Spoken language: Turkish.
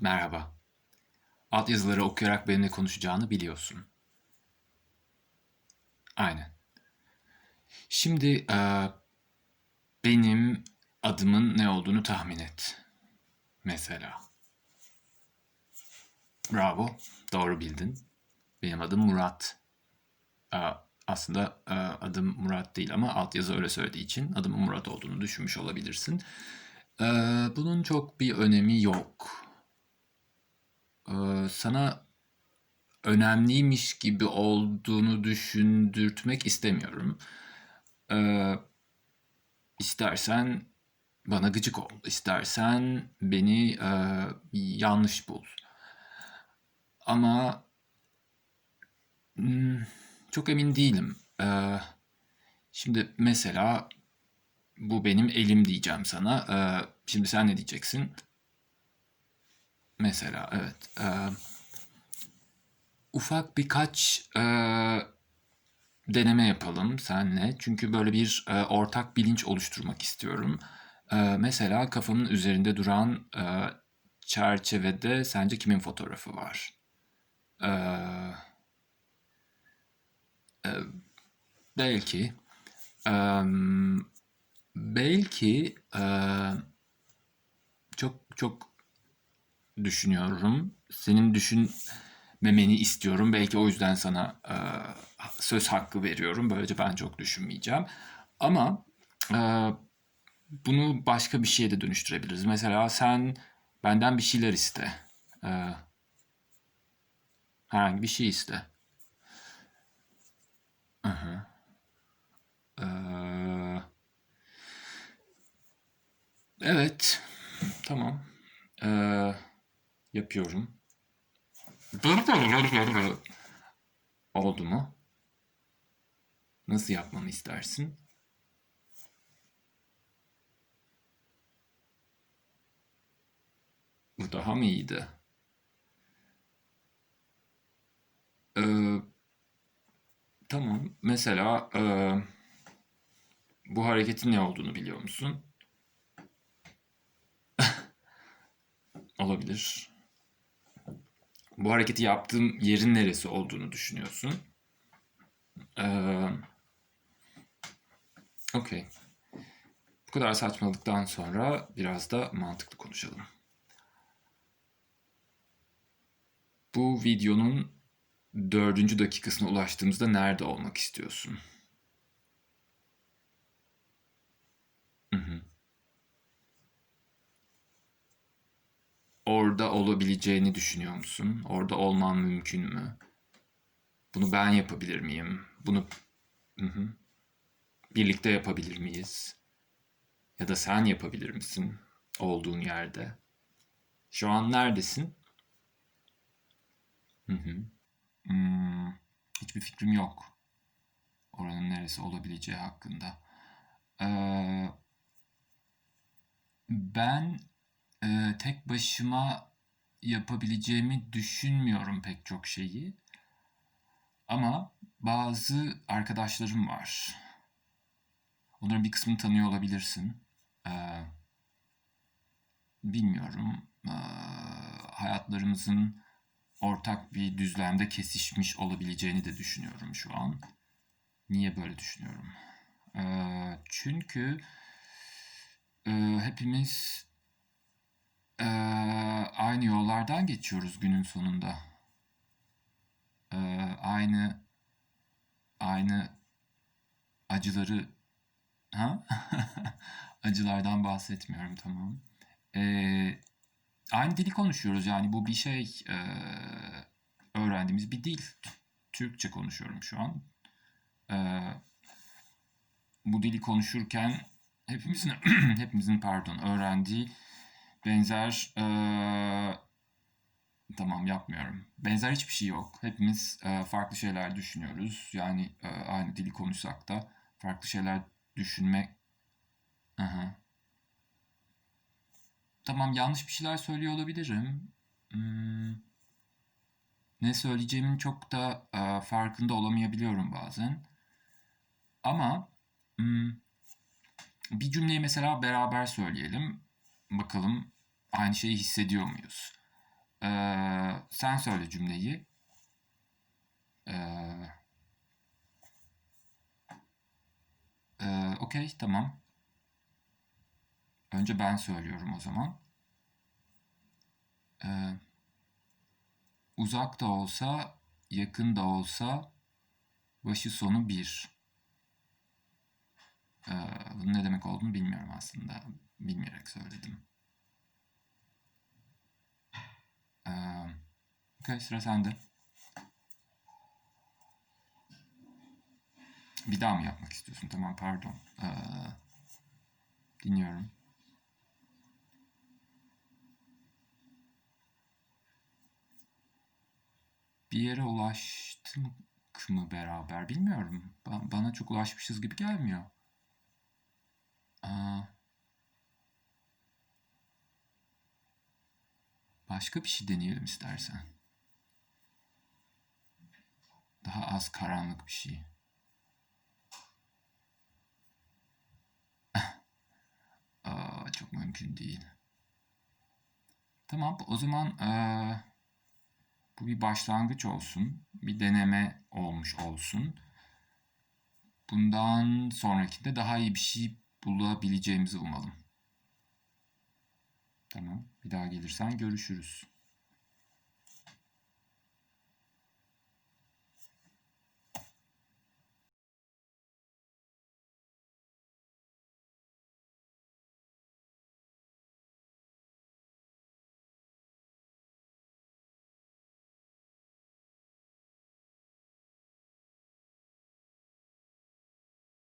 Merhaba. Altyazıları okuyarak benimle konuşacağını biliyorsun. Aynen. Şimdi eee, benim adımın ne olduğunu tahmin et. Mesela. Bravo. Doğru bildin. Benim adım Murat. Eee, aslında eee, adım Murat değil ama altyazı öyle söylediği için adımın Murat olduğunu düşünmüş olabilirsin. Eee, bunun çok bir önemi yok. Eee, sana önemliymiş gibi olduğunu düşündürtmek istemiyorum. Eee, istersen bana gıcık ol, istersen beni eee, yanlış bul. Ama hmm, çok emin değilim. Eee, şimdi mesela bu benim elim diyeceğim sana. Eee, şimdi sen ne diyeceksin? Mesela evet. Eee, ufak birkaç eee, deneme yapalım senle. Çünkü böyle bir eee, ortak bilinç oluşturmak istiyorum. Eee, mesela kafamın üzerinde duran eee, çerçevede sence kimin fotoğrafı var? Eee, eee, belki. Eee, belki eee, çok çok düşünüyorum. Senin düşünmemeni istiyorum. Belki o yüzden sana eee, söz hakkı veriyorum. Böylece ben çok düşünmeyeceğim. Ama eee, bunu başka bir şeye de dönüştürebiliriz. Mesela sen benden bir şeyler iste. Eee, herhangi bir şey iste. Hı. Eee, evet, tamam. Yapıyorum. Oldu mu? Nasıl yapmamı istersin? Bu daha mı iyiydi? Eee, tamam. Mesela eee, bu hareketin ne olduğunu biliyor musun? Olabilir. Bu hareketi yaptığım yerin neresi olduğunu düşünüyorsun. Eee, okey. Bu kadar saçmalıktan sonra biraz da mantıklı konuşalım. Bu videonun dördüncü dakikasına ulaştığımızda nerede olmak istiyorsun? Hı hı. Olabileceğini düşünüyor musun? Orada olman mümkün mü? Bunu ben yapabilir miyim? Bunu hı hı. birlikte yapabilir miyiz? Ya da sen yapabilir misin olduğun yerde? Şu an neredesin? Hı hı. Hmm, hiçbir fikrim yok. Oranın neresi olabileceği hakkında. Ee, ben e, tek başıma yapabileceğimi düşünmüyorum pek çok şeyi. Ama bazı arkadaşlarım var. Onların bir kısmını tanıyor olabilirsin. Ee, bilmiyorum. Ee, hayatlarımızın ortak bir düzlemde kesişmiş olabileceğini de düşünüyorum şu an. Niye böyle düşünüyorum? Ee, çünkü e, hepimiz e, aynı yollardan geçiyoruz günün sonunda. E, aynı aynı acıları ha acılardan bahsetmiyorum tamam. E, aynı dili konuşuyoruz yani bu bir şey e, öğrendiğimiz bir dil. Türkçe konuşuyorum şu an. E, bu dili konuşurken hepimizin hepimizin pardon öğrendiği benzer e, tamam yapmıyorum. Benzer hiçbir şey yok. Hepimiz e, farklı şeyler düşünüyoruz. Yani e, aynı dili konuşsak da farklı şeyler düşünmek. Aha. Tamam yanlış bir şeyler söylüyor olabilirim. Hmm, ne söyleyeceğimin çok da e, farkında olamayabiliyorum bazen. Ama hmm, bir cümleyi mesela beraber söyleyelim. Bakalım aynı şeyi hissediyor muyuz? Ee, sen söyle cümleyi. Ee, e, Okey, tamam. Önce ben söylüyorum o zaman. Ee, uzak da olsa, yakın da olsa başı sonu bir. Ee, bunun ne demek olduğunu bilmiyorum aslında. Bilmeyerek söyledim. Ee, Okey, sıra sende. Bir daha mı yapmak istiyorsun? Tamam, pardon. Ee, dinliyorum. Bir yere ulaştık mı beraber? Bilmiyorum. Ba- bana çok ulaşmışız gibi gelmiyor. Aa, başka bir şey deneyelim istersen. Daha az karanlık bir şey. Aa, çok mümkün değil. Tamam, o zaman eee, bu bir başlangıç olsun. Bir deneme olmuş olsun. Bundan sonrakinde daha iyi bir şey bulabileceğimizi umalım. Tamam, bir daha gelirsen görüşürüz.